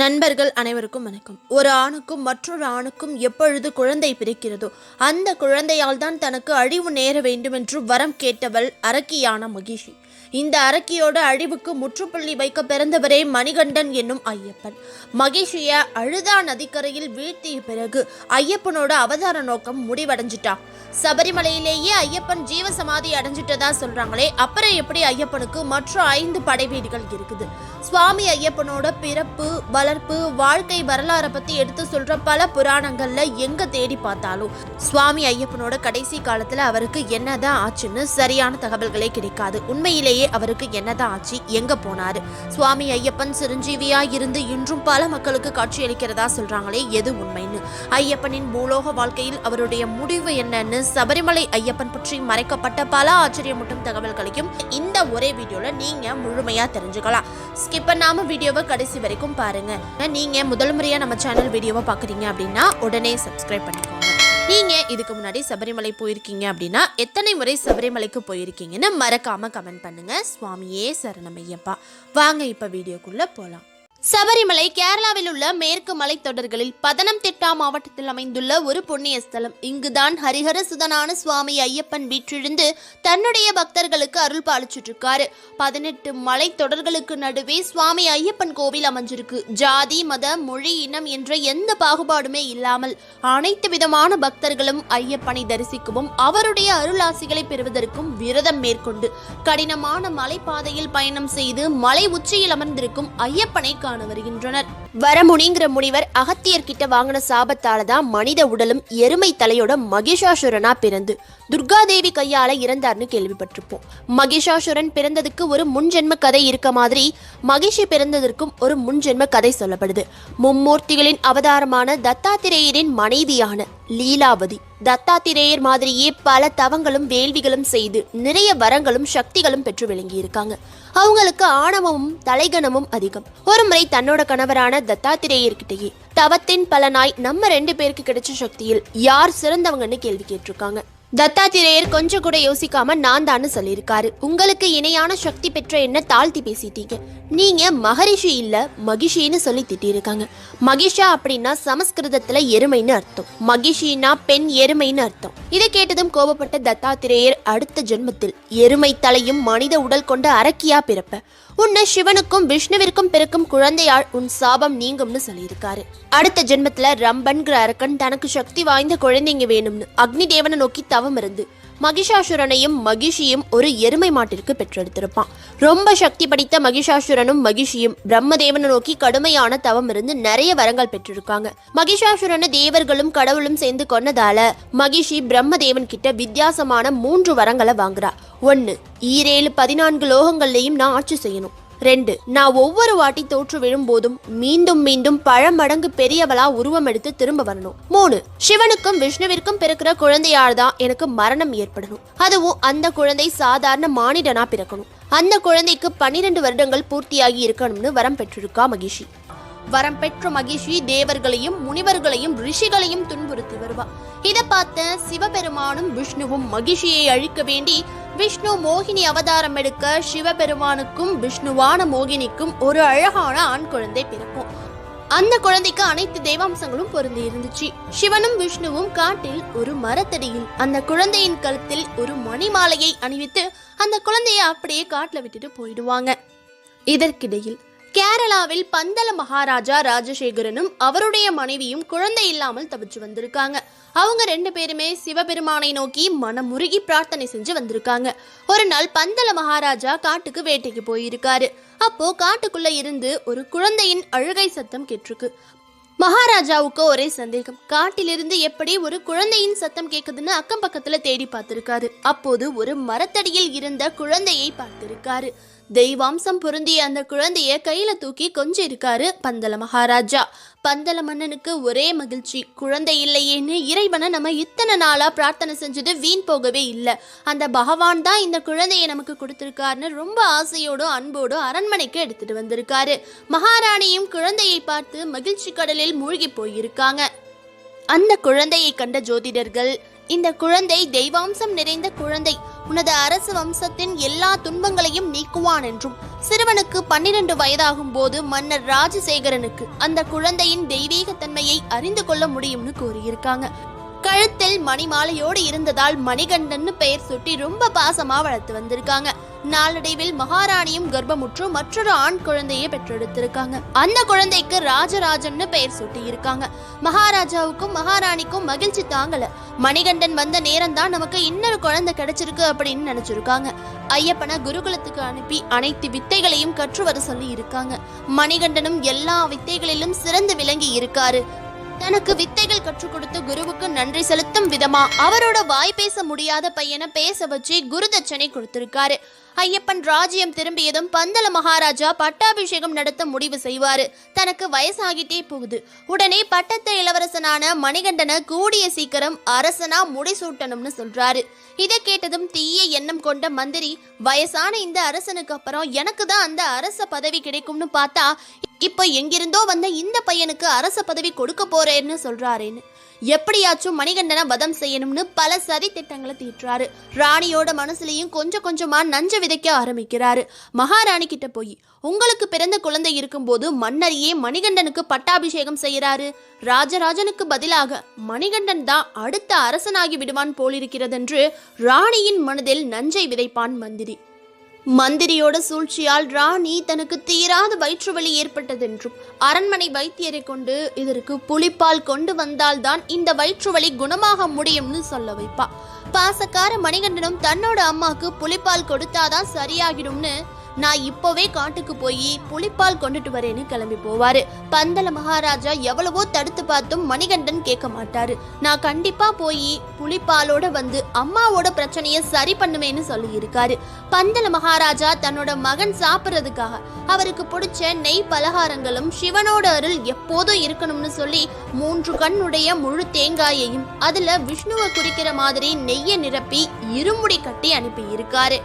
நண்பர்கள் அனைவருக்கும் வணக்கம். ஒரு ஆணுக்கும் மற்றொரு ஆணுக்கும் எப்பொழுது குழந்தை பிறக்கிறதோ அந்த குழந்தையால் தான் தனக்கு அழிவு நேர வேண்டும் என்று வரம் கேட்டவள் அரக்கியான மகிஷி. இந்த அரக்கியோட அழிவுக்கு முற்றுப்புள்ளி வைக்க பிறந்தவரே மணிகண்டன் என்னும் ஐயப்பன். மகிஷிய அழுதா நதிக்கரையில் வீழ்த்திய பிறகு ஐயப்பனோட அவதார நோக்கம் முடிவடைஞ்சிட்டான் சபரிமலையிலேயே ஐயப்பன் ஜீவசமாதி அடைஞ்சிட்டதா சொல்றாங்களே அப்புறம் எப்படி ஐயப்பனுக்கு மற்ற ஐந்து படைவீடுகள் இருக்குது? சுவாமி ஐயப்பனோட பிறப்பு வளர்ப்பு வாழ்க்கை வரலாறை பத்தி எடுத்து சொல்ற பல புராணங்கள்ல எங்க தேடி பார்த்தாலும் சுவாமி ஐயப்பனோட கடைசி காலத்துல அவருக்கு என்னதான் ஆச்சுன்னு சரியான தகவல்களே கிடைக்காது. உண்மையிலேயே அவருக்கு என்னதான் ஆச்சு எங்க போனாரு? சுவாமி ஐயப்பன் சிரஞ்சீவியா இருந்து இன்றும் பல மக்களுக்கு காட்சியளிக்கிறதா சொல்றாங்களே எது உண்மைன்னு? ஐயப்பனின் பூலோக வாழ்க்கையில் அவருடைய முடிவு என்னன்னு சபரிமலை ஐயப்பன் பற்றி மறைக்கப்பட்ட பல ஆச்சரியமூட்டும் தகவல்களையும் இந்த ஒரே வீடியோல நீங்க முழுமையா தெரிஞ்சுக்கலாம். ஸ்கிப் பண்ணாம வீடியோவை கடைசி வரைக்கும் பாருங்க. நீங்க முதல் முறையா நம்ம சேனல் வீடியோவை பாக்குறீங்க அப்படின்னா உடனே சப்ஸ்கிரைப் பண்ணிக்கோங்க. நீங்கள் இதுக்கு முன்னாடி சபரிமலை போயிருக்கீங்க அப்படின்னா எத்தனை முறை சபரிமலைக்கு போயிருக்கீங்கன்னு மறக்காம கமெண்ட் பண்ணுங்க. சுவாமியே சரணமையப்பா. வாங்க இப்போ வீடியோக்குள்ளே போகலாம் சபரிமலை கேரளாவில் உள்ள மேற்கு மலைத்தொடர்களில் பதனம்திட்டா மாவட்டத்தில் அமைந்துள்ள ஒரு புண்ணிய ஸ்தலம். இங்குதான் ஹரிஹர சுதனான சுவாமி ஐயப்பன் வீற்றிருந்து தன்னுடைய பக்தர்களுக்கு அருள் பாலிச்சுட்டு இருக்காரு பதினெட்டு மலை தொடர்களுக்கு நடுவே சுவாமி ஐயப்பன் கோவில் அமைஞ்சிருக்கு. ஜாதி மத மொழி இனம் என்ற எந்த பாகுபாடுமே இல்லாமல் அனைத்து விதமான பக்தர்களும் ஐயப்பனை தரிசிக்கவும் அவருடைய அருளாசிகளை பெறுவதற்கும் விரதம் மேற்கொண்டு கடினமான மலைப்பாதையில் பயணம் செய்து மலை உச்சியில் அமர்ந்திருக்கும் ஐயப்பனை காண வருகின்றனர். வரமுனிங்கிற முனிவர் அகத்தியர்கிட்ட வாங்கின சாபத்தால தான் மனித உடலும் எருமை தலையோட மகிஷாசுரனா பிறந்து துர்காதேவி கையால இறந்தார்னு கேள்விப்பட்டிருப்போம். மகிஷாசுரன் பிறந்ததுக்கு ஒரு முன்ஜென்ம கதை இருக்க மாதிரி மகிஷி பிறந்ததற்கும் ஒரு முன்ஜென்ம கதை சொல்லப்படுது. மும்மூர்த்திகளின் அவதாரமான தத்தாத்திரேயரின் மனைவியான லீலாவதி தத்தாத்திரேயர் மாதிரியே பல தவங்களும் வேள்விகளும் செய்து நிறைய வரங்களும் சக்திகளும் பெற்று விளங்கி இருக்காங்க அவங்களுக்கு ஆணவமும் தலைகணமும் அதிகம். ஒரு முறை தன்னோட கணவரான தத்தாத்திரேயர்கிட்டயே தவத்தின் பலனாய் நம்ம ரெண்டு பேருக்கு கிடைச்ச சக்தியில் யார் சிறந்தவங்கன்னு கேள்வி கேட்டிருக்காங்க. தத்தாத்திரேயர் கொஞ்சம் கூட யோசிக்காம நான் தான்னு சொல்லியிருக்காரு. உங்களுக்கு இணையான சக்தி பெற்ற என்ன தாழ்த்தி பேசிட்டீங்க. நீங்க மகரிஷி இல்ல மகிஷின்னு சொல்லி திட்டியிருக்காங்க. மகிஷா அப்படின்னா சமஸ்கிருதத்துல எருமைன்னு அர்த்தம். மகிஷினா பெண் எருமைன்னு அர்த்தம். இதை கேட்டதும் கோபப்பட்ட தத்தாத்திரேயர் அடுத்த ஜென்மத்தில் எருமை தலையும் மனித உடல் கொண்ட அரக்கியா பிறப்ப. உன்னை சிவனுக்கும் விஷ்ணுவிற்கும் பிறக்கும் குழந்தையால் உன் சாபம் நீங்கும்னு சொல்லியிருக்காரு. அடுத்த ஜென்மத்துல ரம்பன்கிற அரக்கன் தனக்கு சக்தி வாய்ந்த குழந்தைங்க வேணும்னு அக்னி தேவனை நோக்கி தவ இருந்து மகிஷாசுரனையும் மகிஷியும் ஒரு எருமை மாட்டிற்கு பெற்றெடுத்திருப்பான். ரொம்ப சக்தி படித்த மகிஷாசுரனும் மகிஷியும் பிரம்மதேவனை நோக்கி கடுமையான தவம் இருந்து நிறைய வரங்கள் பெற்றிருக்காங்க. மகிஷாசுரனை தேவர்களும் கடவுளும் சேர்ந்து கொன்னதால மகிஷி பிரம்மதேவன் கிட்ட வித்தியாசமான மூன்று வரங்களை வாங்குறா. ஒன்னு ஈரேழு பதினான்கு லோகங்கள்லையும் நான் ஆட்சி செய்யணும். ரெண்டு நான் ஒவ்வொரு வாட்டி தோற்று விழும்போதும் மீண்டும் மீண்டும் பல மடங்கு பெரியவளா உருவம் எடுத்து திரும்ப வரணும். மூணு சிவனுக்கும் விஷ்ணுவிற்கும் பிறக்கிற குழந்தையால் தான் எனக்கு மரணம் ஏற்படணும். அதுவும் அந்த குழந்தை சாதாரண மானிடனா பிறக்கணும். அந்த குழந்தைக்கு பன்னிரெண்டு வருடங்கள் பூர்த்தியாகி இருக்கணும்னு வரம் பெற்றிருக்கா மகிஷி. வரம் பெற்ற மகிஷி தேவர்களையும் முனிவர்களையும் ரிஷிகளையும் துன்புறுத்தி வருவா. இதை பார்த்த சிவபெருமானும் விஷ்ணுவும் மகிஷியை அழிக்க வேண்டி விஷ்ணு மோகினி அவதாரம் எடுக்க சிவபெருமானுக்கும் விஷ்ணுவான மோகினிக்கும் ஒரு அழகான ஆண் குழந்தை பிறக்கும். அந்த குழந்தைக்கு அனைத்து தெய்வாம்சங்களும் பொருந்தி இருந்துச்சு. சிவனும் விஷ்ணுவும் காட்டில் ஒரு மரத்தடியில் அந்த குழந்தையின் கழுத்தில் ஒரு மணிமாலையை அணிவித்து அந்த குழந்தையை அப்படியே காட்டில் விட்டுட்டு போயிடுவாங்க. இதற்கிடையில் கேரளாவில் பந்தல மகாராஜா ராஜசேகரனும் அவருடைய மனைவியும் குழந்தை இல்லாமல் தவிச்சு வந்திருக்காங்க. அவங்க ரெண்டு பேருமே சிவபெருமானை நோக்கி மனமுருகி பிரார்த்தனை செஞ்சு வந்திருக்காங்க. ஒரு நாள் பந்தல மகாராஜா காட்டுக்கு வேட்டைக்கு போயிருக்காரு. அப்போ காட்டுக்குள்ள இருந்து ஒரு குழந்தையின் அழுகை சத்தம் கேட்டிருக்கு. மகாராஜாவுக்கு ஒரே சந்தேகம். காட்டிலிருந்து எப்படி ஒரு குழந்தையின் சத்தம் கேட்குதுன்னு அக்கம் பக்கத்துல தேடி பார்த்திருக்காரு. அப்போது ஒரு மரத்தடியில் இருந்த குழந்தையை பார்த்திருக்காரு. தெய்வாம்சம் பொருந்திய அந்த குழந்தைய கையில தூக்கி கொஞ்சம் இருக்காரு பந்தல மகாராஜா. பந்தல மன்னனுக்கு ஒரே மகிழ்ச்சி. குழந்தை இல்லையேன்னு இறைவனை நம்ம இத்தனை நாளா பிரார்த்தனை செஞ்சது வீண் போகவே இல்லை. அந்த பகவான் தான் இந்த குழந்தையை நமக்கு கொடுத்துருக்காருன்னு ரொம்ப ஆசையோடும் அன்போடும் அரண்மனைக்கு எடுத்துட்டு வந்திருக்காரு. மகாராணியும் குழந்தையை பார்த்து மகிழ்ச்சி கடலில் மூழ்கி போயிருக்காங்க. அந்த குழந்தையை கண்ட ஜோதிடர்கள் இந்த குழந்தை தெய்வாம்சம் நிறைந்த குழந்தை. உனது அரசு வம்சத்தின் எல்லா துன்பங்களையும் நீக்குவான் என்றும். சிறுவனுக்கு பன்னிரண்டு வயதாகும் போது மன்னர் ராஜசேகரனுக்கு அந்த குழந்தையின் தெய்வீகத்தன்மையை அறிந்து கொள்ள முடியும்னு கூறியிருக்காங்க. கழுத்தில் மணிமாலையோடு இருந்ததால் மணிகண்டன்னு பெயர் சுட்டி ரொம்ப பாசமா வளர்த்து வந்திருக்காங்க. நாளடைவில் மகாராணியும் கர்ப்பமுற்று மற்றொரு ஆண் குழந்தையை பெற்றெடுத்திருக்காங்க. அந்த குழந்தைக்கு ராஜராஜன்னு பெயர் சூட்டி இருக்காங்க. மகாராஜாவுக்கும் மகாராணிக்கும் மகிழ்ச்சி தாங்கல. மணிகண்டன் வந்த நேரம் தான் நமக்கு இன்னொரு குழந்தை கிடைச்சிருக்கு அப்படின்னு நினைச்சிருக்காங்க. ஐயப்பனை குருகுலத்துக்கு அனுப்பி அனைத்து வித்தைகளையும் கற்று வர சொல்லி இருக்காங்க. மணிகண்டனும் எல்லா வித்தைகளிலும் சிறந்து விளங்கி இருக்காரு. தனக்கு வித்தைகள் கற்றுக் கொடுத்த குருவுக்கு நன்றி செலுத்தும் விதமா அவரோட வாய் பேச முடியாத பையனை பேச வச்சு குரு தட்சணை கொடுத்திருக்காரு. ஐயப்பன் ராஜ்யம் திரும்பியதும் பந்தல மகாராஜா பட்டாபிஷேகம் நடத்த முடிவு செய்வாரு. தனக்கு வயசாகிட்டே போகுது. உடனே பட்டத்து இளவரசனான மணிகண்டனை கூடிய சீக்கிரம் அரசனா முடிசூட்டணும்னு சொல்றாரு. இதை கேட்டதும் தீய எண்ணம் கொண்ட மந்திரி வயசான இந்த அரசனுக்கு அப்புறம் எனக்கு தான் அந்த அரச பதவி கிடைக்கும்னு பார்த்தா இப்போ எங்கிருந்தோ வந்த இந்த பையனுக்கு அரச பதவி கொடுக்க போறேன்னு சொல்றாருன்னு. எப்படியாச்சும் மணிகண்டனை வதம் செய்யணும்னு பல சதி திட்டங்களை தீட்டுறாரு. ராணியோட மனசுலையும் கொஞ்சம் கொஞ்சமா நஞ்ச விதைக்க ஆரம்பிக்கிறாரு. மகாராணி கிட்ட போய் உங்களுக்கு பிறந்த குழந்தை இருக்கும்போது மன்னரையே மணிகண்டனுக்கு பட்டாபிஷேகம் செய்யறாரு. ராஜராஜனுக்கு பதிலாக மணிகண்டன் தான் அடுத்த அரசனாகி விடுவான் போலிருக்கிறதென்று ராணியின் மனதில் நஞ்சை விதைப்பான் மந்திரி. மந்திரியோட சூழ்ச்சியால் ராணி தனக்கு தீராத வயிற்று வலி ஏற்பட்டதென்றும் அரண்மனை வைத்தியரை கொண்டு இதற்கு புலிப்பால் கொண்டு வந்தால்தான் இந்த வயிற்று வலி குணமாக முடியும்னு சொல்ல வைப்பா. பாசக்கார மணிகண்டனும் தன்னோட அம்மாக்கு புலிப்பால் கொடுத்தாதான் சரியாகிடும்னு நான் இப்போவே காட்டுக்கு போய் புளிப்பால் கொண்டுட்டு வரேன்னு கிளம்பி போவாரு. பந்தல மகாராஜா எவ்வளவோ தடுத்து பார்த்தும் மணிகண்டன் கேட்க மாட்டாரு. நான் கண்டிப்பா போய் புளிப்பாலோட வந்து அம்மாவோட பிரச்சனையை சரி பண்ணுவேன்னு சொல்லி இருக்காரு பந்தல மகாராஜா தன்னோட மகன் சாப்பிட்றதுக்காக அவருக்கு பிடிச்ச நெய் பலகாரங்களும் சிவனோட அருள் எப்போதும் இருக்கணும்னு சொல்லி மூன்று கண்ணுடைய முழு தேங்காயையும் அதுல விஷ்ணுவை குறிக்கிற மாதிரி நெய்யை நிரப்பி இருமுடி கட்டி அனுப்பி இருக்காரு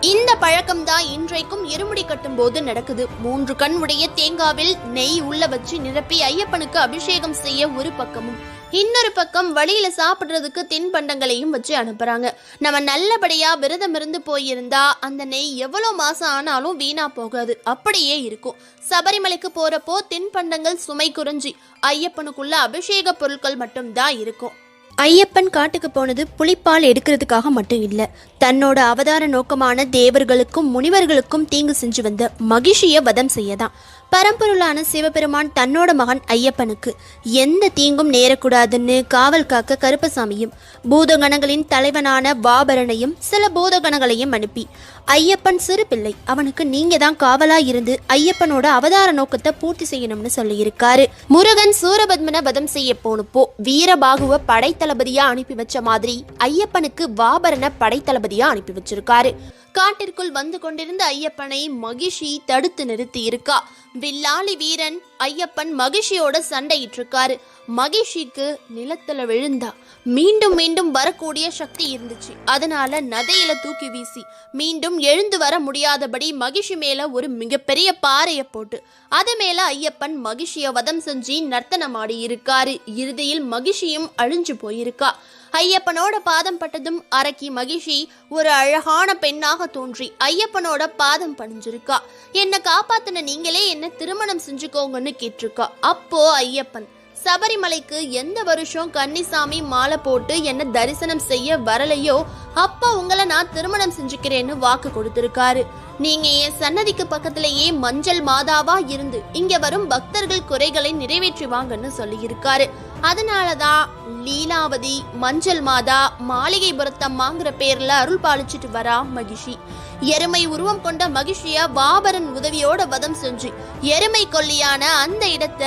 இந்த பழக்கம் தான் இன்றைக்கும் இருமுடி கட்டும் போது நடக்குது. மூன்று கண் உடைய தேங்காவில் நெய் உள்ள வச்சு நிரப்பி ஐயப்பனுக்கு அபிஷேகம் செய்ய ஒரு பக்கமும். இன்னொரு பக்கம் வழியில சாப்பிடுறதுக்கு தின்பண்டங்களையும் வச்சு அனுப்புறாங்க. நம்ம நல்லபடியா விரதம் இருந்து போயிருந்தா அந்த நெய் எவ்வளவு மாசம் ஆனாலும் வீணா போகாது. அப்படியே இருக்கும். சபரிமலைக்கு போறப்போ தின்பண்டங்கள் சுமை குறைஞ்சி. ஐயப்பனுக்குள்ள அபிஷேக பொருட்கள் மட்டும்தான் இருக்கும். ஐயப்பன் காட்டுக்கு போனது புளிப்பால் எடுக்கிறதுக்காக மட்டும் இல்லை. தன்னோட அவதார நோக்கமான தேவர்களுக்கும் முனிவர்களுக்கும் தீங்கு செஞ்சு வந்த மகிஷியை வதம் செய்யதான். பரம்பொருளான சிவபெருமான் தன்னோட மகன் ஐயப்பனுக்கு எந்த தீங்கும் நேரக்கூடாதுன்னு காவல் காக்க கருப்பசாமியும் பூதகணங்களின் தலைவனான பாபரனையும் சில பூதகணங்களையும் அனுப்பி. ஐயப்பன் சிறு பிள்ளை அவனுக்கு நீங்க தான் காவலா இருந்து ஐயப்பனோட அவதார நோக்கத்தை பூர்த்தி செய்யணும்னு சொல்லியிருக்காரு. முருகன் சூரபத்மனை வதம் செய்ய போனப்போ வீரபாகுவ படைத்தளபதியா அனுப்பி வச்ச மாதிரி ஐயப்பனுக்கு வாபரனை படைத்தளபதியா அனுப்பி வச்சிருக்காரு. காட்டிற்குள் வந்து கொண்டிருந்த ஐயப்பனை மகிஷி தடுத்து நிறுத்தி இருக்கா. வில்லாளி வீரன் ஐயப்பன் மகிஷியோட சண்டையிட்டு இருக்காரு மகிஷிக்கு நிலத்துல விழுந்தா. மீண்டும் மீண்டும் வரக்கூடிய சக்தி இருந்துச்சு. அதனால நதையில தூக்கி வீசி மீண்டும் எழுந்து வர முடியாதபடி மகிஷி மேல ஒரு மிகப்பெரிய பாறையை போட்டு அது மேல ஐயப்பன் மகிஷிய வதம் செஞ்சு நர்த்தனம் ஆடி இருக்காரு. இறுதியில் மகிஷியும் அழிஞ்சு போயிருக்கா. ஐயப்பனோட பாதம் பட்டதும் அரக்கி மகிஷி ஒரு அழகான பெண்ணாக தோன்றி ஐயப்பனோட பாதம் பணிஞ்சிருக்கா. என்னை காப்பாத்தின நீங்களே என்ன திருமணம் செஞ்சுக்கோங்கன்னு கேட்டிருக்கா. அப்போ ஐயப்பன் சபரிமலைக்கு எந்த வருஷம் கன்னிசாமி மாலை போட்டு என்ன தரிசனம் செய்ய வரலையோ அப்ப உங்களை நான் திருமணம் செஞ்சுக்கிறேன்னு வாக்கு கொடுத்திருக்காரு. நீங்க என் சன்னதிக்கு பக்கத்திலேயே மஞ்சள் மாதாவா இருந்து இங்க வரும் பக்தர்கள் குறைகளை நிறைவேற்றி வாங்கன்னு சொல்லியிருக்காரு. அதனாலதான் லீலாவதி மஞ்சள் மாதா மாளிகைபுரத்தம்மாங்கிற பேர்ல அருள் பாலிச்சிட்டு வரா மகிஷி. எருமை உருவம் கொண்ட மகிஷிய வாபரன் உதவியோட வதம் செஞ்சு எருமை கொல்லியான அந்த இடத்த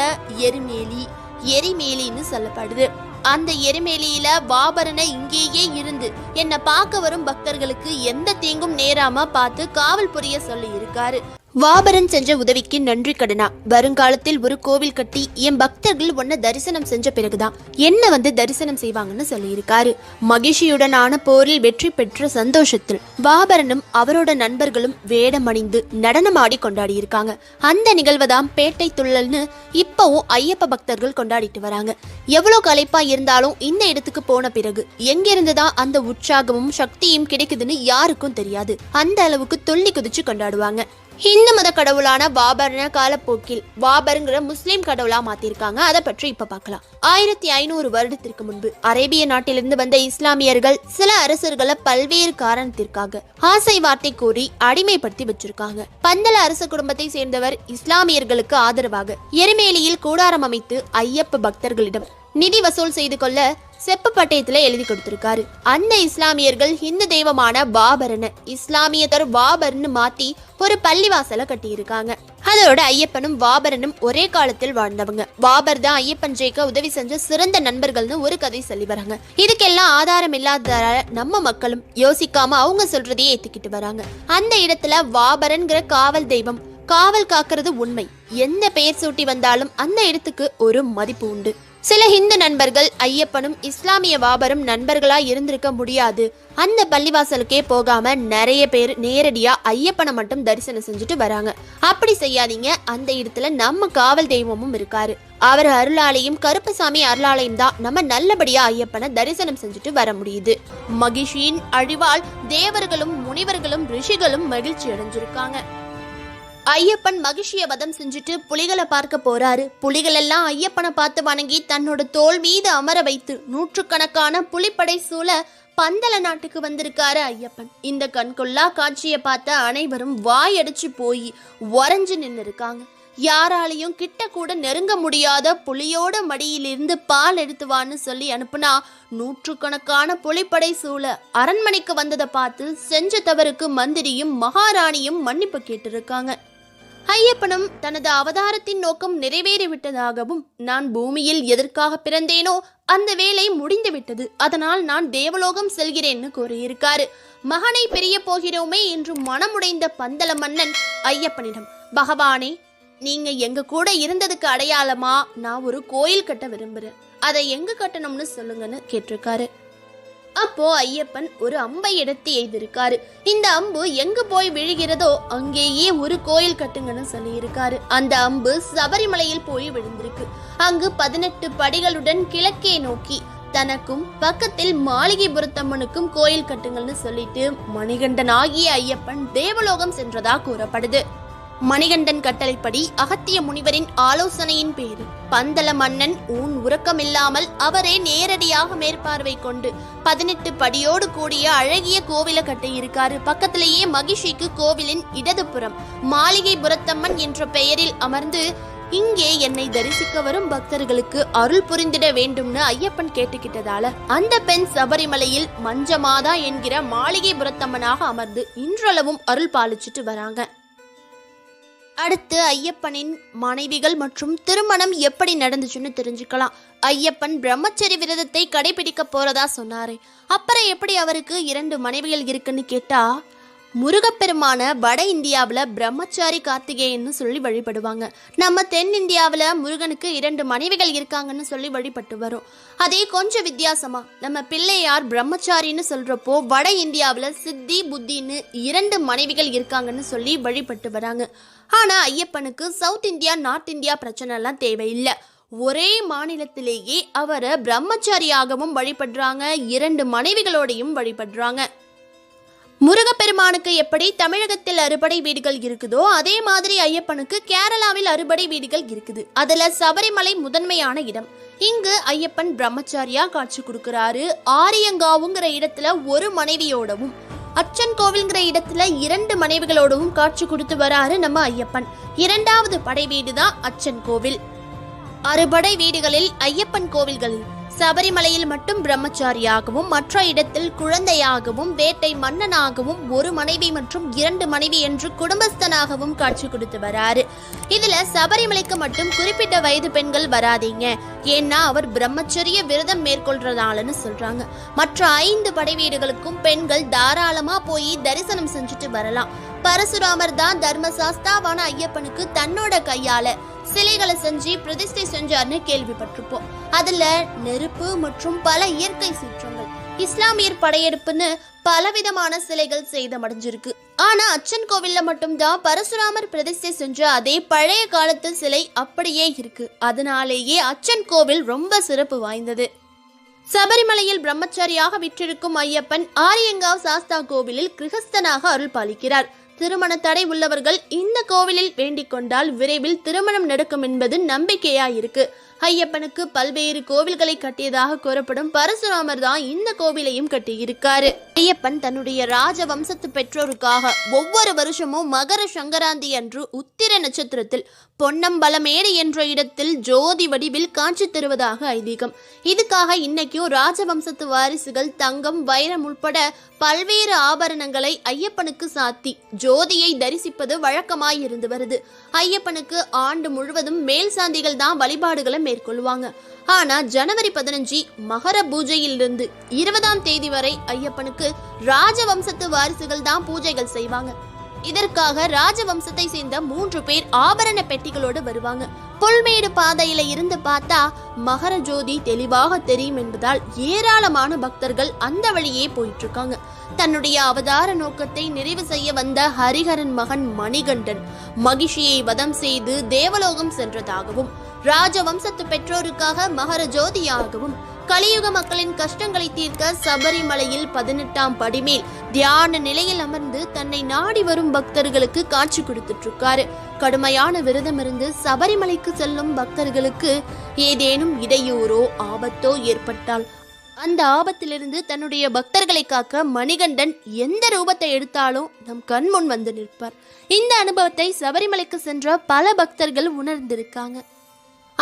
எருமேலி. எரிமேலின்னு சொல்லப்படுது. அந்த எரிமேலியில வாபரனை இங்கேயே இருந்து என்னை பார்க்க வரும் பக்தர்களுக்கு எந்த தீங்கும் நேராம பார்த்து காவல் புரிய சொல்லி இருக்காரு வாபரன் செஞ்ச உதவிக்கு நன்றி கடனா? வருங்காலத்தில் ஒரு கோவில் கட்டி என் பக்தர்கள் உன்னை தரிசனம் செஞ்ச பிறகுதான் என்ன வந்து தரிசனம் செய்வாங்கன்னு சொல்லியிருக்காரு. மகிழ்ச்சியுடனான போரில் வெற்றி பெற்ற சந்தோஷத்தில் வாபரனும் அவரோட நண்பர்களும் வேடமணிந்து நடனமாடி கொண்டாடி இருக்காங்க அந்த நிகழ்வை தான் பேட்டை துள்ளல்னு இப்பவும் ஐயப்ப பக்தர்கள் கொண்டாடிட்டு வராங்க. எவ்வளவு கலைப்பா இருந்தாலும் இந்த இடத்துக்கு போன பிறகு எங்கிருந்து தான் அந்த உற்சாகமும் சக்தியும் கிடைக்குதுன்னு யாருக்கும் தெரியாது. அந்த அளவுக்கு துள்ளி குதிச்சு கொண்டாடுவாங்க. இந்து மத கடவுளான பாபர்ன காலப்போக்கில் பாபருங்கிற முஸ்லீம் கடவுளா மாத்திருக்காங்க. அதை பற்றி இப்ப பார்க்கலாம் ஆயிரத்தி ஐநூறு வருடத்திற்கு முன்பு அரேபிய நாட்டிலிருந்து வந்த இஸ்லாமியர்கள் சில அரசர்களை பல்வேறு காரணத்திற்காக ஆசை வார்த்தை கூறி அடிமைப்படுத்தி வச்சிருக்காங்க. பந்தல அரச குடும்பத்தை சேர்ந்தவர் இஸ்லாமியர்களுக்கு ஆதரவாக எருமேலியில் கூடாரம் அமைத்து ஐயப்ப பக்தர்களிடம் நிதி வசூல் செய்து கொள்ள செப்பு பட்டயத்தில் எழுதி கொடுத்திருக்காரு. அந்த இஸ்லாமியர்கள் ஹிந்து தெய்வமான பாபரனை இஸ்லாமியத்தர் பாபர்னு மாத்தி ஒரு பள்ளிவாசலை கட்டியிருக்காங்க. அதோட ஐயப்பனும் வாபரனும் ஒரே காலத்தில் வாழ்ந்தவங்க. வாபர் தான் ஐயப்பன் ஜெயிக்க உதவி செஞ்ச சிறந்த நண்பர்கள்னு ஒரு கதை சொல்லி வராங்க. இதுக்கெல்லாம் ஆதாரம் இல்லாததால நம்ம மக்களும் யோசிக்காம அவங்க சொல்றதையே ஏத்துக்கிட்டு வராங்க. அந்த இடத்துல வாபரன்கிற காவல் தெய்வம் காவல் காக்கிறது உண்மை. எந்த பெயர் சூட்டி வந்தாலும் அந்த இடத்துக்கு ஒரு மதிப்பு உண்டு. சில ஹிந்து நண்பர்கள் ஐயப்பனும் இஸ்லாமிய வாபரும் நண்பர்களா இருந்திருக்க முடியாது. அந்த பள்ளிவாசலுக்கே போகாம நிறைய பேர் நேரடியா ஐயப்பனை மட்டும் தரிசனம் செஞ்சுட்டு வராங்க. அப்படி செய்யாதீங்க. அந்த இடத்துல நம்ம காவல் தெய்வமும் இருக்காரு. அவர் அருளாலையும் கருப்பசாமி அருளாலையும் தான் நம்ம நல்லபடியா ஐயப்பனை தரிசனம் செஞ்சுட்டு வர முடியுது. மகிழ்ச்சியின் அழிவால் தேவர்களும் முனிவர்களும் ரிஷிகளும் மகிழ்ச்சி அடைஞ்சிருக்காங்க. ஐயப்பன் மகிழ்ச்சியை வதம் செஞ்சுட்டு புலிகளை பார்க்க போறாரு. புலிகள் எல்லாம் ஐயப்பனை பார்த்து வணங்கி தன்னோட தோல் மீது அமர வைத்து நூற்றுக்கணக்கான புலிப்படை சூழ பந்தல நாட்டுக்கு வந்திருக்காரு ஐயப்பன். இந்த கண்கொள்ளா காட்சியை பார்த்த அனைவரும் வாயடிச்சு போய் உறைஞ்சு நின்று இருக்காங்க யாராலையும் கிட்ட கூட நெருங்க முடியாத புலியோட மடியிலிருந்து பால் எடுத்து வான்னு சொல்லி அனுப்புனா நூற்றுக்கணக்கான புலிப்படை சூழ அரண்மனைக்கு வந்ததை பார்த்து செஞ்ச தவறுக்கு மந்திரியும் மகாராணியும் மன்னிப்பு கேட்டிருக்காங்க. ஐயப்பனும் தனது அவதாரத்தின் நோக்கம் நிறைவேறிவிட்டதாகவும் நான் பூமியில் எதற்காக பிறந்தேனோ அந்த வேலை முடிந்துவிட்டது. அதனால் நான் தேவலோகம் செல்கிறேன்னு கூறியிருக்காரு. மகனை பெரிய போகிறோமே என்று மனமுடைந்த பந்தல மன்னன் ஐயப்பனிடம் பகவானே நீங்க எங்க கூட இருந்ததுக்கு அடையாளமா? நான் ஒரு கோயில் கட்ட விரும்புறேன். அதை எங்க கட்டணும்னு சொல்லுங்கன்னு கேட்டிருக்காரு. அப்போ ஐயப்பன் ஒரு அம்பை எடுத்து எய்திருக்காரு இந்த அம்பு எங்க போய் விழுகிறதோ அங்கேயே ஒரு கோயில் கட்டுங்கன்னு சொல்லியிருக்காரு. அந்த அம்பு சபரிமலையில் போய் விழுந்திருக்கு. அங்கு பதினெட்டு படிகளுடன் கிழக்கே நோக்கி தனக்கும் பக்கத்தில் மாளிகைபுரத்தம்மனுக்கும் கோயில் கட்டுங்கள்னு சொல்லிட்டு மணிகண்டன் ஆகிய ஐயப்பன் தேவலோகம் சென்றதா கூறப்படுது. மணிகண்டன் கட்டளைப்படி அகத்திய முனிவரின் ஆலோசனையின் பேரில் பந்தல மன்னன் ஊன் உறக்கமில்லாமல் அவரே நேரடியாக மேற்பார்வை கொண்டு பதினெட்டு படியோடு கூடிய அழகிய கோவில கட்டியிருக்காரு. பக்கத்திலேயே மகிஷிக்கு கோவிலின் இடதுபுறம் மாளிகை புரத்தம்மன் என்ற பெயரில் அமர்ந்து இங்கே என்னை தரிசிக்க வரும் பக்தர்களுக்கு அருள் புரிந்திட வேண்டும்னு ஐயப்பன் கேட்டுக்கிட்டதால அந்த பெண் சபரிமலையில் மஞ்சமாதா என்கிற மாளிகை புரத்தம்மனாக அமர்ந்து இன்றளவும் அருள் பாலிச்சிட்டு வராங்க. அடுத்து ஐயப்பனின் மனைவிகள் மற்றும் திருமணம் எப்படி நடந்துச்சுன்னு தெரிஞ்சுக்கலாம். ஐயப்பன் பிரம்மச்சரி விரதத்தை கடைபிடிக்க போறதா சொன்னாரு. அப்புறம் எப்படி அவருக்கு இரண்டு மனைவிகள் இருக்குன்னு கேட்டா முருகப்பெருமான வட இந்தியாவில் பிரம்மச்சாரி கார்த்திகேயன்னு சொல்லி வழிபடுவாங்க. நம்ம தென் இந்தியாவில் முருகனுக்கு இரண்டு மனைவிகள் இருக்காங்கன்னு சொல்லி வழிபட்டு வரும். அதே கொஞ்சம் வித்தியாசமா நம்ம பிள்ளையார் பிரம்மச்சாரின்னு சொல்றப்போ வட இந்தியாவில் சித்தி புத்தின்னு இரண்டு மனைவிகள் இருக்காங்கன்னு சொல்லி வழிபட்டு வராங்க. ஆனால் ஐயப்பனுக்கு சவுத் இந்தியா நார்த் இந்தியா பிரச்சனைலாம் தேவையில்லை. ஒரே மாநிலத்திலேயே அவரை பிரம்மச்சாரியாகவும் வழிபடுறாங்க இரண்டு மனைவிகளோடையும் வழிபடுறாங்க. முருகப்பெருமானுக்கு எப்படி தமிழகத்தில் அறுபடை வீடுகள் இருக்குதோ அதே மாதிரி ஐயப்பனுக்கு கேரளாவில் அறுபடை வீடுகள் இருக்குது. அதில் சபரிமலை முதன்மையான இடம். இங்கு ஐயப்பன் பிரம்மச்சாரியா காட்சி கொடுக்கிறாரு ஆரியங்காவுங்கிற இடத்துல ஒரு மனைவியோடவும். அச்சன் கோவில்ங்கிற இடத்துல இரண்டு மனைவிகளோடவும் காட்சி கொடுத்து வராரு நம்ம ஐயப்பன். இரண்டாவது படை வீடு தான் அச்சன் கோவில். அறுபடை வீடுகளில் ஐயப்பன் கோவில்களில் சபரிமலையில் மட்டும் பிரம்மச்சாரியாகவும் மற்ற இடத்தில் குழந்தையாகவும் வேட்டை மன்னனாகவும் ஒரு மனைவி மற்றும் இரண்டு மனைவி என்று குடும்பஸ்தனாகவும் காட்சி கொடுத்து வராரு. இதுல சபரிமலைக்கு மட்டும் குறிப்பிட்ட வயது பெண்கள் வராதீங்க. ஏன்னா அவர் பிரம்மச்சரிய விரதம் மேற்கொள்றதாலன்னு சொல்றாங்க. மற்ற ஐந்து படைவீடுகளுக்கும் பெண்கள் தாராளமா போய் தரிசனம் செஞ்சுட்டு வரலாம். பரசுராமர் தான் தர்மசாஸ்தாவான ஐயப்பனுக்கு தன்னோட கையால சிலைகளை செஞ்சு பிரதிஷ்டை செஞ்சார்னு கேள்விப்பட்டிருப்போம். அதுல நெருப்பு மற்றும் பல இயற்கை சீற்றங்கள் இஸ்லாமியர் படையெடுப்புன்னு பலவிதமான சிலைகள் சேதமடைஞ்சிருக்கு. ஆனா அச்சன் கோவில்ல மட்டும்தான் பரசுராமர் பிரதிஷ்டை செஞ்ச அதே பழைய காலத்து சிலை அப்படியே இருக்கு. அதனாலேயே அச்சன் கோவில் ரொம்ப சிறப்பு வாய்ந்தது. சபரிமலையில் பிரம்மச்சாரியாக விற்றிருக்கும் ஐயப்பன் ஆரியங்காவ் சாஸ்தா கோவிலில் கிரகஸ்தனாக அருள் பாலிக்கிறார். திருமண தடை உள்ளவர்கள் இந்த கோவிலில் வேண்டிக் கொண்டால் விரைவில் திருமணம் நடக்கும் என்பது நம்பிக்கையாயிருக்கு. ஐயப்பனுக்கு பல்வேறு கோவில்களை கட்டியதாக கூறப்படும் பரசுராமர் தான் இந்த கோவிலையும் கட்டியிருக்காரு. ஐயப்பன் தன்னுடைய ராஜ வம்சத்து பெற்றோருக்காக ஒவ்வொரு வருஷமும் மகர சங்கராந்தி அன்று உத்திர நட்சத்திரத்தில் பொன்னம்பலமேடு என்ற இடத்தில் ஜோதி வடிவில் காட்சி தருவதாக ஐதீகம். இதுக்காக இன்னைக்கும் ராஜவம்சத்து வாரிசுகள் தங்கம் வைரம் உட்பட பல்வேறு ஆபரணங்களை ஐயப்பனுக்கு சாத்தி ஜோதியை தரிசிப்பது வழக்கமாய் இருந்து வருது. ஐயப்பனுக்கு ஆண்டு முழுவதும் மேல் சாந்திகள் தான் வழிபாடுகளை மேற்கொள்வாங்க. ஆனா ஜனவரி பதினஞ்சு மகர பூஜையிலிருந்து இருபதாம் தேதி வரை ஐயப்பனுக்கு ராஜவம்சத்து வாரிசுகள் தான் பூஜைகள் செய்வாங்க. இதற்காக ராஜவம்சத்தை சேர்ந்த மூன்று பேர் ஆபரண பெட்டிகளோடு வருவாங்க. புல்மேடு பாதையில இருந்து பார்த்தா மகர ஜோதி தெளிவாக தெரியும் என்பதால் ஏராளமான பக்தர்கள் அந்த வழியே போயிட்டு இருக்காங்க தன்னுடைய அவதார நோக்கத்தை நிறைவு செய்ய வந்த ஹரிஹரன் மகன் மணிகண்டன் மகிஷியை வதம் செய்து தேவலோகம் சென்றதாகவும் ராஜவம்சத்து பெற்றோருக்காக மகர ஜோதியாகவும் கலியுக மக்களின் கஷ்டங்களை தீர்க்க சபரிமலையில் பதினெட்டாம் படிமேல் தியான நிலையில் அமர்ந்து தன்னை நாடி வரும் பக்தர்களுக்கு காட்சி கொடுத்துட்டு இருக்காரு கடுமையான விரதம் இருந்து சபரிமலைக்கு செல்லும் பக்தர்களுக்கு ஏதேனும் இடையூறோ ஆபத்தோ ஏற்பட்டால் அந்த ஆபத்திலிருந்து தன்னுடைய பக்தர்களை காக்க மணிகண்டன் எந்த ரூபத்தை எடுத்தாலும் நம் கண் முன் வந்து நிற்பார். இந்த அனுபவத்தை சபரிமலைக்கு சென்ற பல பக்தர்கள் உணர்ந்திருக்காங்க.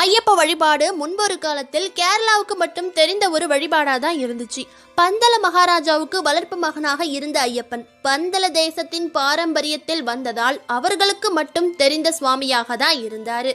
ஐயப்ப வழிபாடு முன்பொரு காலத்தில் கேரளாவுக்கு மட்டும் தெரிந்த ஒரு வழிபாடாக தான் இருந்துச்சு. பந்தல மகாராஜாவுக்கு வளர்ப்பு மகனாக இருந்த ஐயப்பன் பந்தல தேசத்தின் பாரம்பரியத்தில் வந்ததால் அவர்களுக்கு மட்டும் தெரிந்த சுவாமியாக தான் இருந்தாரு.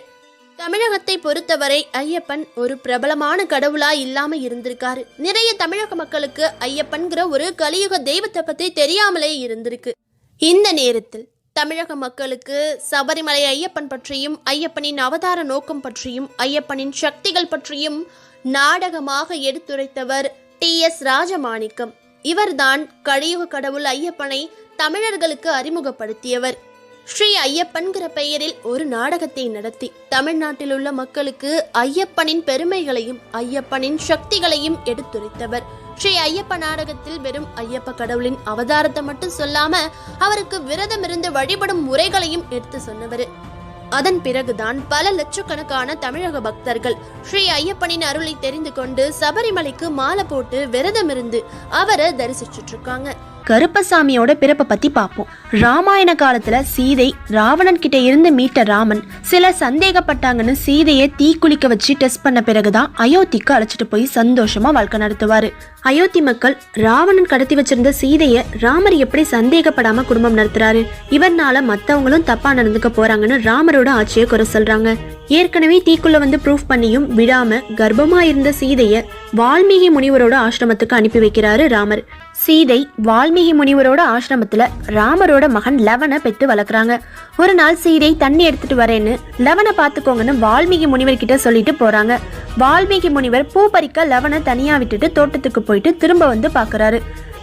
தமிழகத்தை பொறுத்தவரை ஐயப்பன் ஒரு பிரபலமான கடவுளா இல்லாம இருந்திருக்காரு. நிறைய தமிழக மக்களுக்கு ஐயப்பன்கிற ஒரு கலியுக தெய்வத்தை பத்தி தெரியாமலே இருந்திருக்கு. இந்த நேரத்தில் தமிழக மக்களுக்கு சபரிமலை ஐயப்பன் பற்றியும் ஐயப்பனின் அவதார நோக்கம் பற்றியும் ஐயப்பனின் சக்திகள் பற்றியும் நாடகமாக எடுத்துரைத்தவர் டி. எஸ். ராஜமாணிக்கம். இவர்தான் கலியுக கடவுள் ஐயப்பனை தமிழர்களுக்கு அறிமுகப்படுத்தியவர். ஸ்ரீ ஐயப்பன்கிற பெயரில் ஒரு நாடகத்தை நடத்தி தமிழ்நாட்டில் உள்ள மக்களுக்கு ஐயப்பனின் பெருமைகளையும் ஐயப்பனின் சக்திகளையும் எடுத்துரைத்தவர். ஸ்ரீ ஐயப்ப நாடகத்தில் வெறும் ஐயப்ப கடவுளின் அவதாரத்தை மட்டும் சொல்லாம அவருக்கு விரதம் இருந்து வழிபடும் முறைகளையும் எடுத்து சொன்னவர். அதன் பிறகுதான் பல லட்சக்கணக்கான தமிழக பக்தர்கள் ஸ்ரீ ஐயப்பனின் அருளை தெரிந்து கொண்டு சபரிமலைக்கு மாலை போட்டு விரதம் இருந்து அவரை தரிசிச்சுட்டு இருக்காங்க. கருப்பசாமியோட பிறப்பை பத்தி பார்ப்போம். ராமாயண காலத்துல சீதை ராவணன் கிட்ட இருந்து மீட்ட ராமன் சிலர் சந்தேகப்பட்டாங்கன்னு சீதையை தீக்குளிக்க வச்சு டெஸ்ட் பண்ண பிறகுதான் அயோத்திக்கு அழைச்சிட்டு போய் சந்தோஷமா வாழ்க்கை நடத்துவாரு. அயோத்தி மக்கள் ராவணன் கடத்தி வச்சிருந்த சீதைய ராமர் எப்படி சந்தேகப்படாம குடும்பம் நடத்துறாரு? இவர்னால மத்தவங்களும் தப்பா நடந்துக்க போறாங்கன்னு ராமரோட ஆட்சியை குறை சொல்றாங்க. ஏற்கனவே தீக்குள்ள வந்து ப்ரூஃப் பண்ணியும் விடாம கர்ப்பமா இருந்த சீதைய வால்மீகி முனிவரோட ஆசிரமத்துக்கு அனுப்பி வைக்கிறாரு ராமர். சீதை வால்மீகி முனிவரோட ஆசிரமத்துல ராமரோட மகன் லவனை பெத்து வளர்க்குறாங்க. ஒரு நாள் சீதை தண்ணி எடுத்துட்டு வரேன்னு லவனை பார்த்துக்கோங்கன்னு வால்மீகி முனிவர் கிட்ட சொல்லிட்டு போறாங்க. வால்மீகி முனிவர் பூ பறிக்க லவனை தனியா விட்டுட்டு தோட்டத்துக்கு போயிட்டு திரும்ப வந்து பாக்குறாரு.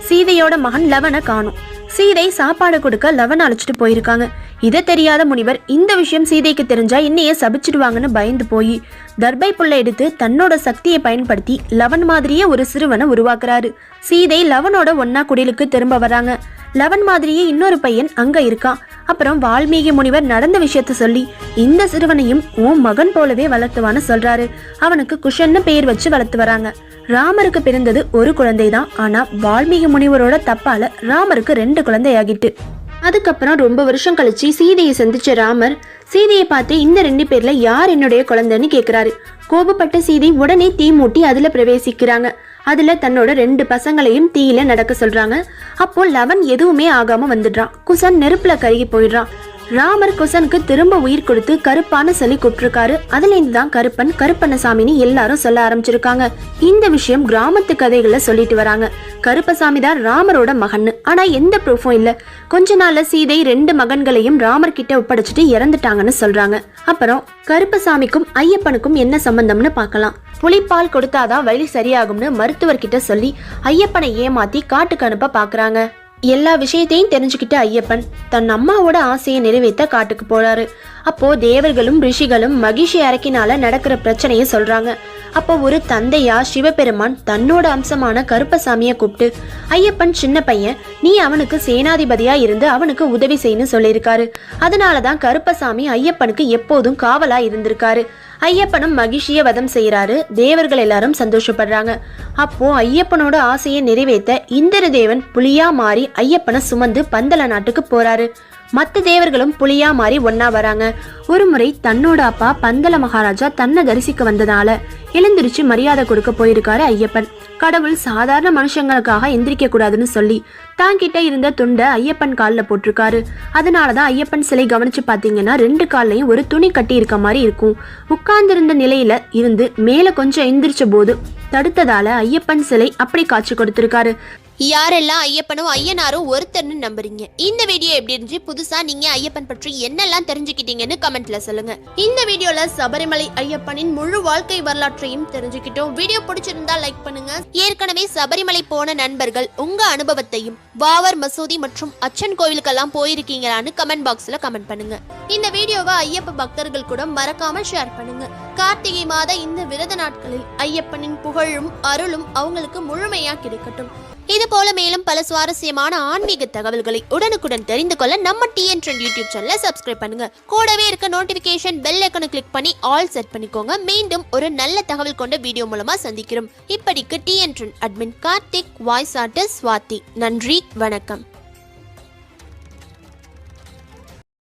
சீதையோட மகன் லவனை காணும். சீதை சாப்பாடு கொடுக்க லவன் அழைச்சிட்டு போயிருக்காங்க. இதை தெரியாத முனிவர் இந்த விஷயம் சீதைக்கு தெரிஞ்சா என்னையே சபிச்சிடுவாங்கன்னு பயந்து போய் தர்பை புல்லை எடுத்து தன்னோட சக்தியை பயன்படுத்தி லவன் மாதிரியே ஒரு சிறுவனை உருவாக்குறாரு. சீதை லவனோட ஒன்னா குடிலுக்கு திரும்ப வராங்க. லவன் மாதிரியே இன்னொரு பையன் அங்க இருக்கான் அப்புறம் வால்மீகி முனிவர் நடந்த விஷயத்த சொல்லி இந்த சிறுவனையும் உன் மகன் போலவே வளர்த்துவான்னு சொல்றாரு. அவனுக்கு குஷன்னு பெயர் வச்சு வளர்த்து வராங்க. ராமருக்கு பிறந்தது ஒரு குழந்தை தான் ஆனா வால்மீகி முனிவரோட தப்பால ராமருக்கு ரெண்டு குழந்தை ஆகிட்டு அதுக்கப்புறம் ரொம்ப வருஷம் கழிச்சு சீதையை சந்திச்ச ராமர் சீதையை பார்த்து இந்த ரெண்டு பேர்ல யார் என்னுடைய குழந்தைன்னு கேக்குறாரு. கோபப்பட்ட சீதை உடனே தீ மூட்டி அதுல பிரவேசிக்கிறாங்க. அதுல தன்னோட ரெண்டு பசங்களையும் தீயில நடக்க சொல்றாங்க. அப்போ லவன் எதுவுமே ஆகாம வந்துடுறான். குசன் நெருப்புல கருகி போயிடுறான். ராமர் குசனுக்கு திரும்ப உயிர் கொடுத்து கருப்பான சொல்லி கூப்பிட்டுருக்காரு அதுல இருந்து தான் கருப்பன் கருப்பண்ணசாமின்னு எல்லாரும் சொல்ல ஆரம்பிச்சிருக்காங்க. இந்த விஷயம் கிராமத்து கதைகள்ல சொல்லிட்டு வராங்க. கருப்பசாமி தான் ராமரோட மகன் ஆனா எந்த ப்ரூஃபும் இல்ல. கொஞ்ச நாள்ல சீதை ரெண்டு மகன்களையும் ராமர் கிட்ட ஒப்படைச்சிட்டு இறந்துட்டாங்கன்னு சொல்றாங்க. அப்புறம் கருப்பசாமிக்கும் ஐயப்பனுக்கும் என்ன சம்பந்தம்னு பார்க்கலாம். புலிப்பால் கொடுத்தாதான் வலி சரியாகும்னு மருத்துவர்கிட்ட சொல்லி ஐயப்பனை ஏமாத்தி காட்டுக்கு அனுப்ப பாக்குறாங்க. எல்லா விஷயத்தையும் தெரிஞ்சுக்கிட்ட ஐயப்பன் தன் அம்மாவோட ஆசையை நிறைவேற்ற காட்டுக்கு போறாரு. அப்போ தேவர்களும் ரிஷிகளும் மகிஷி அரக்கினால நடக்கிற பிரச்சனையை சொல்றாங்க. அப்போ ஒரு தந்தையா சிவபெருமான் தன்னோட அம்சமான கருப்பசாமியை கூப்பிட்டு ஐயப்பன் சின்ன பையன் நீ அவனுக்கு சேனாதிபதியா இருந்து அவனுக்கு உதவி செய்யணும் சொல்லியிருக்காரு. அதனாலதான் கருப்பசாமி ஐயப்பனுக்கு எப்போதும் காவலா இருந்திருக்காரு. ஐயப்பனும் மகிழ்ச்சிய வதம் செய்கிறாரு. தேவர்கள் எல்லாரும் சந்தோஷப்படுறாங்க. அப்போ ஐயப்பனோட ஆசையை நிறைவேற்ற இந்திர தேவன் புலியா மாறி ஐயப்பனை சுமந்து பந்தல நாட்டுக்கு போறாரு. மற்ற தேவர்களும் புலியா மாறி ஒன்னா வராங்க. ஒரு முறை தன்னோட அப்பா பந்தல மகாராஜா தன்னை தரிசிக்க வந்ததால எழுந்திருச்சு மரியாதை கொடுக்க போயிருக்காரு ஐயப்பன். கடவுள் சாதாரண மனுஷங்களுக்காக எந்திரிக்க கூடாதுன்னு சொல்லி தாங்கிட்ட இருந்த துண்டை ஐயப்பன் காலில் போட்டிருக்காரு. அதனாலதான் ஐயப்பன் சிலை கவனிச்சு பாத்தீங்கன்னா ரெண்டு கால்லையும் ஒரு துணி கட்டி இருக்க மாதிரி இருக்கும். உட்கார்ந்திருந்த நிலையில இருந்து மேல கொஞ்சம் எந்திரிச்ச போது தடுத்ததால ஐயப்பன் சிலை அப்படி காட்சி கொடுத்திருக்காரு. யாரெல்லாம் ஐயப்பனும் ஐயனாரும் ஒருத்தர்னு நம்புறீங்க. இந்த வீடியோ எப்படி இருந்துச்சு? புதுசா நீங்க ஐயப்பன் பற்றி என்னெல்லாம் தெரிஞ்சுக்கிட்டீங்கன்னு கமெண்ட்ல சொல்லுங்க. இந்த வீடியோல சபரிமலை ஐயப்பனின் முழு வாழ்க்கை வரலாற்றையும் தெரிஞ்சுக்கிட்டோம். வீடியோ பிடிச்சிருந்தா லைக் பண்ணுங்க. ஏற்கனவே சபரிமலை போன நண்பர்கள் உங்க அனுபவத்தையும் வாவர் மசூதி மற்றும் அச்சன் கோவிலுக்கெல்லாம் போயிருக்கீங்களான்னு கமெண்ட் பாக்ஸ்ல கமெண்ட் பண்ணுங்க. இந்த வீடியோவை ஐயப்ப பக்தர்கள் கூட மறக்காம ஷேர் பண்ணுங்க. கார்த்திகை மாத இந்த விரத நாட்களில் ஐயப்பனின் புகழும் அருளும் அவங்களுக்கு முழுமையா கிடைக்கட்டும். இது போல மேலும் பல சுவாரஸ்யமான ஆன்மீக தகவல்களை உடனுக்குடன் தெரிந்து கொள்ள நம்ம டிஎன் ட்ரெண்ட் யூடியூப் சேனலை சப்ஸ்கிரைப் பண்ணுங்க. கூடவே இருக்க நோட்டிபிகேஷன் பெல் ஐக்கனை கிளிக் பண்ணி ஆல் செட் பண்ணிக்கோங்க. மீண்டும் ஒரு நல்ல தகவல் கொண்ட வீடியோ மூலமா சந்திக்கிறோம். இப்படிக்கு TN Trend admin Karthik voice artist Swathi. நன்றி வணக்கம்.